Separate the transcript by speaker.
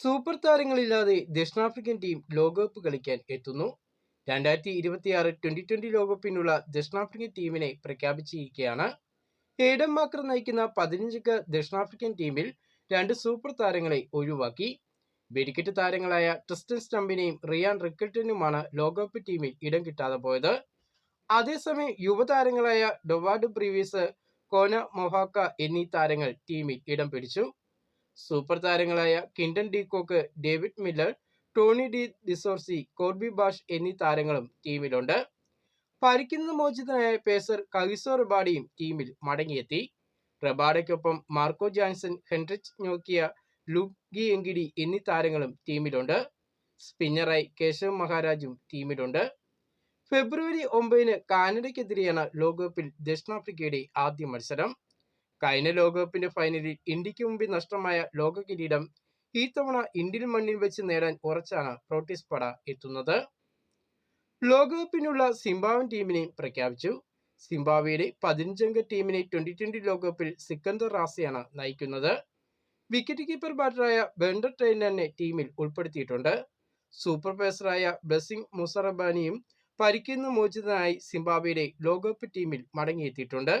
Speaker 1: Super താരങ്ങളില്ലാതെ ദക്ഷിണാഫ്രിക്കൻ team ലോകകപ്പ് കളിക്കാൻ എത്തുന്നു. രണ്ടായിരത്തി ഇരുപത്തിയാറ് ട്വന്റി ട്വന്റി ലോകകപ്പിനുള്ള ദക്ഷിണാഫ്രിക്കൻ ടീമിനെ പ്രഖ്യാപിച്ചിരിക്കുകയാണ്. ഏഡൻ മാക്കർ നയിക്കുന്ന പതിനഞ്ചംഗ ദക്ഷിണാഫ്രിക്കൻ ടീമിൽ രണ്ട് സൂപ്പർ താരങ്ങളെ ഒഴിവാക്കി. വെടിക്കെട്ട് താരങ്ങളായ ട്രിസ്റ്റൻ സ്റ്റംപിനെയും റിയാൻ റിക്കറ്റിനുമാണ് ലോകകപ്പ് ടീമിൽ ഇടം കിട്ടാതെ പോയത്. അതേസമയം യുവതാരങ്ങളായ ഡൊവാർഡ് പ്രീവിയസ് കോന മൊഹാക്ക എന്നീ താരങ്ങൾ ടീമിൽ ഇടം പിടിച്ചു. സൂപ്പർ താരങ്ങളായ Quinton de Kock David Miller Tony de de Zorzi Corbin Bosch എന്നീ താരങ്ങളും ടീമിലുണ്ട്. പരിക്കുന്ന മോചിതനായ പേസർ കവിസോ റബാഡിയും ടീമിൽ മടങ്ങിയെത്തി. റബാഡയ്ക്കൊപ്പം മാർക്കോ ജാൻസൺ ഹെൻറിച്ച് നോക്കിയ ലുഗി എങ്കിടി എന്നീ താരങ്ങളും ടീമിലുണ്ട്. സ്പിന്നറായി കേശവ് മഹാരാജും ടീമിലുണ്ട്. ഫെബ്രുവരി ഒമ്പതിന് കാനഡയ്ക്കെതിരെയാണ് ലോകകപ്പിൽ ദക്ഷിണാഫ്രിക്കയുടെ ആദ്യ മത്സരം. കഴിഞ്ഞ ലോകകപ്പിന്റെ ഫൈനലിൽ ഇന്ത്യയ്ക്ക് മുമ്പിൽ നഷ്ടമായ ലോക കിരീടം ഈ തവണ ഇന്ത്യൻ മണ്ണിൽ വെച്ച് നേടാൻ ഉറച്ചാണ് പ്രോട്ടീസ് പട എത്തുന്നത്. ലോകകപ്പിനുള്ള സിംബാവൻ ടീമിനെ പ്രഖ്യാപിച്ചു. സിംബാബ്വേയുടെ പതിനഞ്ചംഗ ടീമിനെ ട്വന്റി ട്വന്റി ലോകകപ്പിൽ സിക്കന്ദർ റാസയാണ് നയിക്കുന്നത്. വിക്കറ്റ് കീപ്പർ ബാറ്ററായ ബെൻഡർ ട്രെയിനറിനെ ടീമിൽ ഉൾപ്പെടുത്തിയിട്ടുണ്ട്. സൂപ്പർ പേസറായ ബ്ലസിംഗ് മുസറബാനിയും പരിക്കുന്ന മോചിതനായി സിംബാബ്വേയുടെ ലോകകപ്പ് ടീമിൽ മടങ്ങിയെത്തിയിട്ടുണ്ട്.